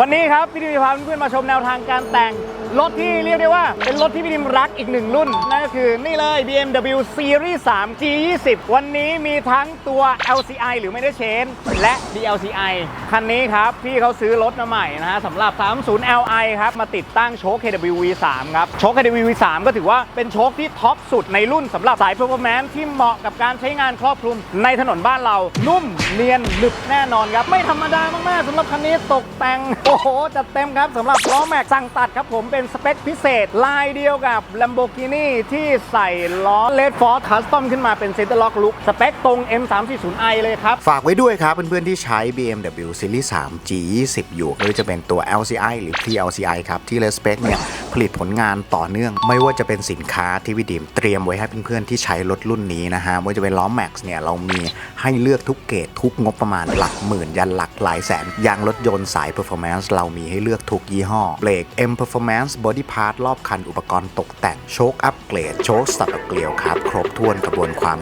วันนี้ครับพี่ดิมจะพาเพื่อนๆมาชมแนวทางการแต่งรถที่เรียกได้ว่าเป็นรถที่พี่ดิมรักอีกหนึ่งรุ่น นั่นก็คือนี่เลย BMW Series 3 G20 วันนี้มีทั้งตัว LCI หรือไม่ได้เชน และ DLCI คันนี้ครับ พี่เขาซื้อรถมาใหม่นะฮะสำหรับ 30 Li ครับ มาติดตั้งโชค KW V3 ครับโชค KW V3 ก็ถือว่าเป็นโชคที่ท็อปสุดในรุ่นสำหรับสาย performance ที่เหมาะกับการใช้งานครอบคลุมในถนนบ้านเรานุ่มเนียนหนึบแน่นอนครับไม่ธรรมดามากๆสำหรับคันนี้ตกแต่งโอ้โหจัดเต็มครับสำหรับล้อแม็กสั่งตัดครับผมเป็นสเปคพิเศษ ลายเดียวกับ Lamborghini ที่ใส่ล้อ Red Force Custom ขึ้นมาเป็น Center Lock Look สเปคตรง M340i เลยครับ ฝากไว้ด้วยครับเพื่อนๆที่ใช้ BMW Series 3 G20 อยู่ไม่ว่าจะเป็นตัว LCI หรือ PLCI ครับ ที่ Respect เนี่ยผลิตผลงานต่อเนื่อง ไม่ว่าจะเป็นสินค้าที่วิดีมเตรียมไว้ให้เพื่อนๆที่ใช้รถรุ่นนี้นะฮะไม่ว่าจะเป็นล้อ Max เนี่ยเรามีให้เลือกทุกเกรดทุกงบประมาณหลักหมื่นยันหลักหลายแสนยางรถยนต์สาย Performance เรามีให้เลือกทุกยี่ห้อเบรก M Performance Body Part รอบคันอุปกรณ์ตกแต่ง โชคอัปเกรด โชคสับเกลียวครับ ครบถ้วนกระบวนความ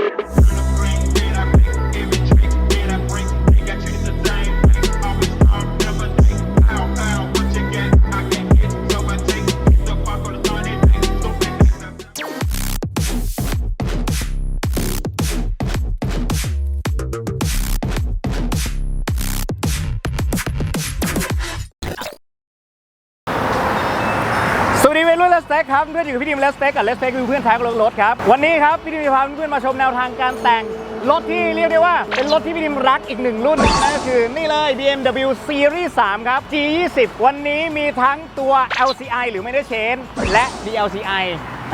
ด้วยรุ่นเลสเต็กครับเพื่อนอยู่กับพี่ดิมเลสเต็กกับเลสเต็กคือเพื่อนแท็กรถครับวันนี้ครับพี่ดิมพาเพื่อนมาชมแนวทางการแต่งรถที่เรียกได้ว่าเป็นรถที่พี่ดิมรักอีกหนึ่งรุ่นนั่นก็คือนี่เลย BMW Series 3 ครับ G20 วันนี้มีทั้งตัว LCI หรือไม่ได้เชน และ DLCI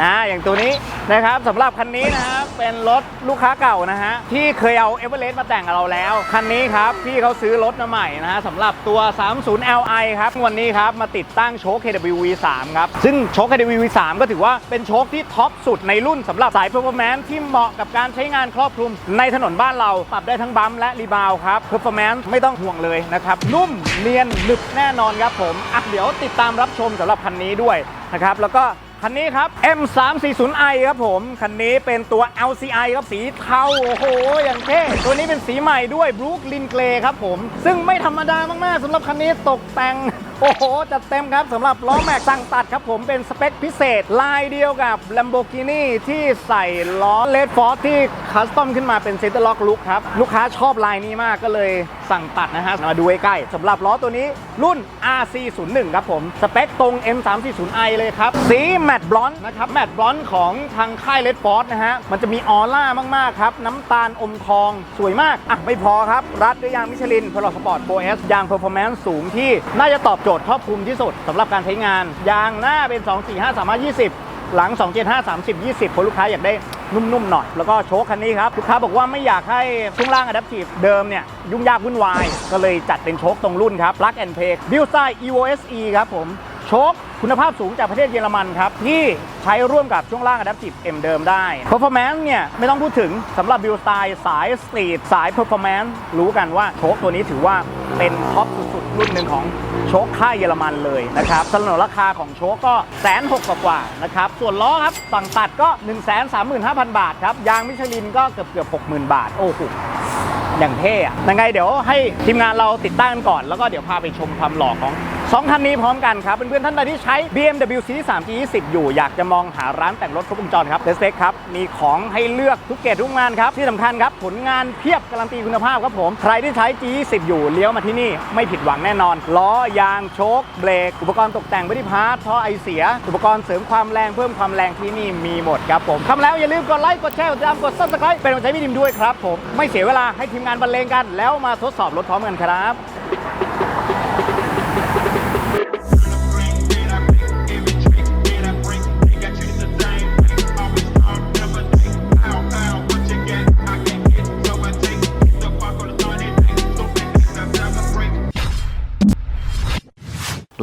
นะอย่างตัวนี้นะครับสำหรับคันนี้นะฮะเป็นรถลูกค้าเก่านะฮะที่เคยเอาเอเวอเรสต์มาแต่งกับเราแล้ว คันนี้ครับพี่เขาซื้อรถมาใหม่นะฮะสำหรับตัว 30 Li ครับวันนี้ครับมาติดตั้งโชค KW V3 ครับซึ่งโชค KW V3 ก็ถือว่าเป็นโชคที่ท็อปสุดในรุ่นสำหรับสาย performance ที่เหมาะกับการใช้งานครอบคลุม ในถนนบ้านเราปรับได้ทั้งบัมและรีบาวครับ performance ไม่ต้องห่วงเลยนะครับนุ่มเนียนหนึบแน่นอนครับผมอะเดี๋ยวติดตามรับชมสำหรับคันนี้ด้วยนะครับแล้วก็ คันนี้ครับ M340i ครับผม คันนี้เป็นตัว LCI ครับสีเทาโอ้โห อย่างเท่ตัวนี้เป็นสีใหม่ด้วย Brooklyn Grey ครับผม ซึ่งไม่ธรรมดามากๆสำหรับคันนี้ตกแต่ง โอ้โหจัดเต็มครับสำหรับล้อแม็กสั่งตัดครับผมเป็นสเปคพิเศษ ลายเดียวกับ Lamborghini ที่ใส่ล้อ Red Force ที่คัสตอมขึ้นมาเป็น Center Lock Look ครับ ลูกค้าชอบลายนี้มากก็เลยสั่งตัดนะฮะ มาดูใกล้ๆสำหรับล้อตัวนี้รุ่น RC01 ครับผม สเปคตรง M340i เลยครับ สีแมตต์บลอนด์นะครับ แมตต์บลอนด์ของทางค่าย Red Force นะฮะ มันจะมีออร่ามากๆครับ น้ำตาลอมทองสวยมากอะไม่พอครับรัดด้วยยางมิชลินพลสปอร์ตโ s ยาง Performance สูงที่น่าจะตอบโจทย์ครอบคลุมที่สุดสำหรับการใช้งาน ยางหน้าเป็น 245 320 หลัง 275 30 20คนลูกค้าอยากได้นุ่มๆหน่อย แล้วก็โชคคันนี้ครับ ลูกค้าบอกว่าไม่อยากให้ช่วงล่างอะดัปตีฟเดิมเนี่ย ยุ่งยากวุ่นวาย ก็เลยจัดเป็นโชคตรงรุ่นครับ Plug and Play Build Style Evo SE ครับผม โชคคุณภาพสูงจากประเทศเยอรมันครับ ที่ใช้ร่วมกับช่วงล่าง Adaptive M เดิมได้ Performance เนี่ย ไม่ต้องพูดถึงสำหรับ Build Style สาย Street สาย Performance รู้กันว่าโชคตัวนี้ถือว่าเป็นท็อปสุดๆ รุ่นหนึ่งของโชคค่ายเยอรมันเลยนะครับสนนราคาของโชคก็แสนหกกว่านะครับ ส่วนล้อครับสั่งตัดก็ 1 3 5 0 0 0 บาทครับ ยางมิชลินก็เกือบเกือบๆ60,000บาท โอ้โหอย่างเท่อะยังไงเดี๋ยวให้ทีมงานเราติดตั้งกันก่อน แล้วก็เดี๋ยวพาไปชมความหล่อของ สองคันนี้พร้อมกันครับ เพื่อนๆท่านใดที่ใช้ BMW Series 3 G20 อยู่ อยากจะมองหาร้านแต่งรถครบวงจรครับเดสเ c ครับ มีของให้เลือกทุกเกรดทุกงานครับ ที่สำคัญครับ ผลงานเพียบการันตีคุณภาพครับผม ใครที่ใช้ G20 อยู่เลี้ยวมาที่นี่ไม่ผิดหวังแน่นอน ล้อยางโชคเบรกอุปกรณ์ตกแต่งบอดี้พาร์ทท่อไอเสีย อุปกรณ์เสริมความแรงเพิ่มความแรงที่นี่มีหมดครับผมคำแล้วอย่าลืมกดไลค์กดแชร์กดติดตามกด subscribe เป็นกำลังใจพี่ดิมด้วยครับผมไม่เสียเวลาให้ทีมงานบรรเลงกัน แล้วมาทดสอบรถพร้อมกันครับ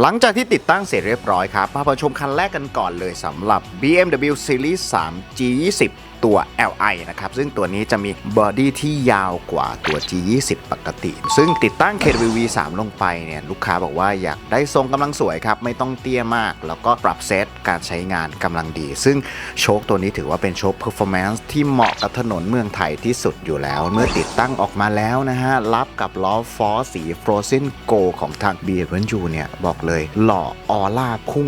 หลังจากที่ติดตั้งเสร็จเรียบร้อยครับ มาประชมคันแรกกันก่อนเลยสำหรับ BMW Series 3 G20 ตัว Li นะครับ ซึ่งตัวนี้จะมีบอดี้ที่ยาวกว่าตัว G20 ปกติ ซึ่งติดตั้ง KWV 3 ลงไปเนี่ย ลูกค้าบอกว่าอยากได้ทรงกำลังสวยครับ ไม่ต้องเตี้ยมาก แล้วก็ปรับเซตการใช้งานกำลังดี ซึ่งโชคตัวนี้ถือว่าเป็นโชค performance ที่เหมาะกับถนนเมืองไทยที่สุดอยู่แล้ว เมื่อติดตั้งออกมาแล้วนะฮะ รับกับล้อฟอสี Frozen Go ของทาง BMW เนี่ยบอกเลยหล่อออร่าพุ่ง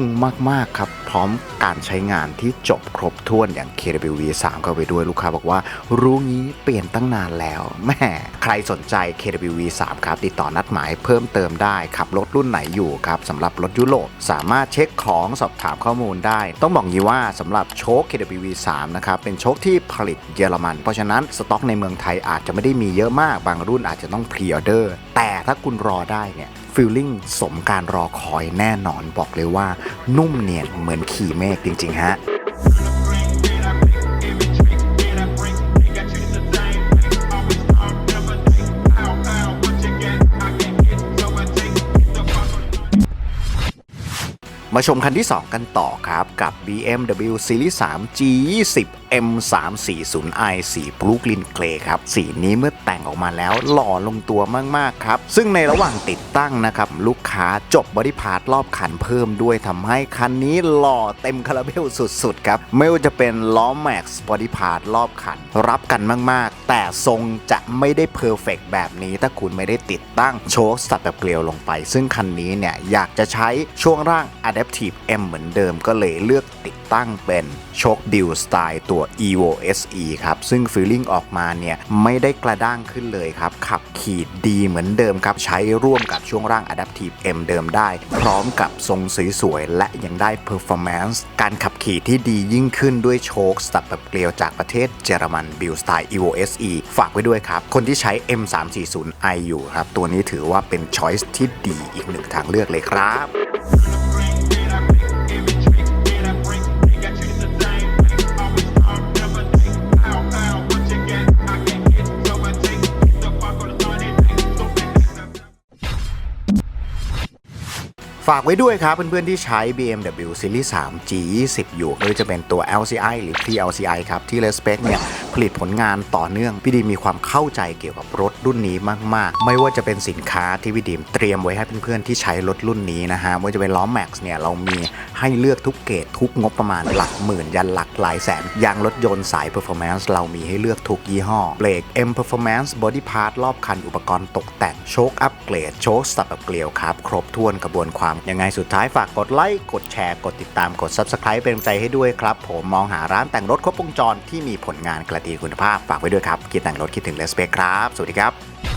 มากๆครับพร้อมการใช้งานที่จบครบถ้วนอย่าง KWV 3เข้าไปด้วยลูกค้าบอกว่า รู้งี้เปลี่ยนตั้งนานแล้วแม่ใครสนใจ KWV 3 ครับ ติดต่อนัดหมายเพิ่มเติมได้ขับรถรุ่นไหนอยู่ครับสำหรับรถยุโรปสามารถเช็คของสอบถามข้อมูลได้ ต้องบอกงี้ว่าสำหรับโชค KWV 3นะครับเป็นโชคที่ผลิตเยอรมัน เพราะฉะนั้นสต็อกในเมืองไทยอาจจะไม่ได้มีเยอะมากบางรุ่นอาจจะต้องพรีออเดอร์แต่ถ้าคุณรอได้เนี่ยฟีลลิ่งสมการรอคอยแน่นอนบอกเลยว่า นุ่มเนียนเหมือนขี่เมฆจริง ๆ ฮะ มาชมคันที่ 2 กันต่อครับ กับ BMW Series 3 G20 M340i สีบลูกลินเกรครับ สีนี้เมื่อแต่งออกมาแล้วหล่อลงตัวมากๆครับ ซึ่งในระหว่างติดตั้งนะครับ ลูกค้าจบบอดี้พาร์ทรอบคันเพิ่มด้วยทำให้คันนี้หล่อเต็มคาราเบลสุดๆ ครับ ไม่ว่าจะเป็นล้อแม็กซ์บอดี้พาร์ทรอบคัน รับกันมากๆ แต่ทรงจะไม่ได้เพอร์เฟกแบบนี้ ถ้าคุณไม่ได้ติดตั้งโชคสัตัดแบบเกลียวลงไป ซึ่งคันนี้เนี่ยอยากจะใช้ช่วงร่าง Adaptive M เหมือนเดิมก็เลยเลือกติดตั้งเป็นโชคดิวสไตล์ตัว Evo SE ครับ ซึ่งฟีลลิ่งออกมาเนี่ย ไม่ได้กระด้างขึ้นเลยครับ ขับขี่ดีเหมือนเดิมครับ ใช้ร่วมกับช่วงร่าง Adaptive M เดิมได้ พร้อมกับทรงสวยๆ และยังได้ Performance การขับขี่ที่ดียิ่งขึ้นด้วยโชคสตัดแบบเกลียวจากประเทศเยอรมัน Build Style Evo SE ฝากไว้ด้วยครับ คนที่ใช้ M340i อยู่ครับ ตัวนี้ถือว่าเป็นช้อยส์ที่ดีอีกหนึ่งทางเลือกเลยครับ ฝากไว้ด้วยครับเพื่อนๆที่ใช้ BMW Series 3 G20 อยู่ไม่ว่าจะเป็นตัว LCI หรือ PLCI ครับ ที่ Respect เนี่ย ผลิตผลงานต่อเนื่อง พี่ดีมมีความเข้าใจเกี่ยวกับรถรุ่นนี้มาก ๆ ไม่ว่าจะเป็นสินค้าที่พี่ดีมเตรียมไว้ให้เพื่อนๆที่ใช้รถรุ่นนี้นะฮะไม่ว่าจะเป็นล้อ Max เนี่ย เรามีให้เลือกทุกเกรดทุกงบประมาณหลักหมื่น ยันหลักหลายแสนยางรถยนต์สาย Performance เรามีให้เลือกทุกยี่ห้อเบรก M Performance Body Part รอบคันอุปกรณ์ตกแต่งโชคอัปเกรดโชคสับแบบเกลียวครับครบถ้วนกระบวนความยังไงสุดท้ายฝากกดไลค์กดแชร์กดติดตามกด Subscribe เป็นกำใจให้ด้วยครับ ผมมองหาร้านแต่งรถครบวงจรที่มีผลงานกระตีคุณภาพฝากไว้ด้วยครับคิดแต่งรถคิดถึงเลสเปคครับ สวัสดีครับ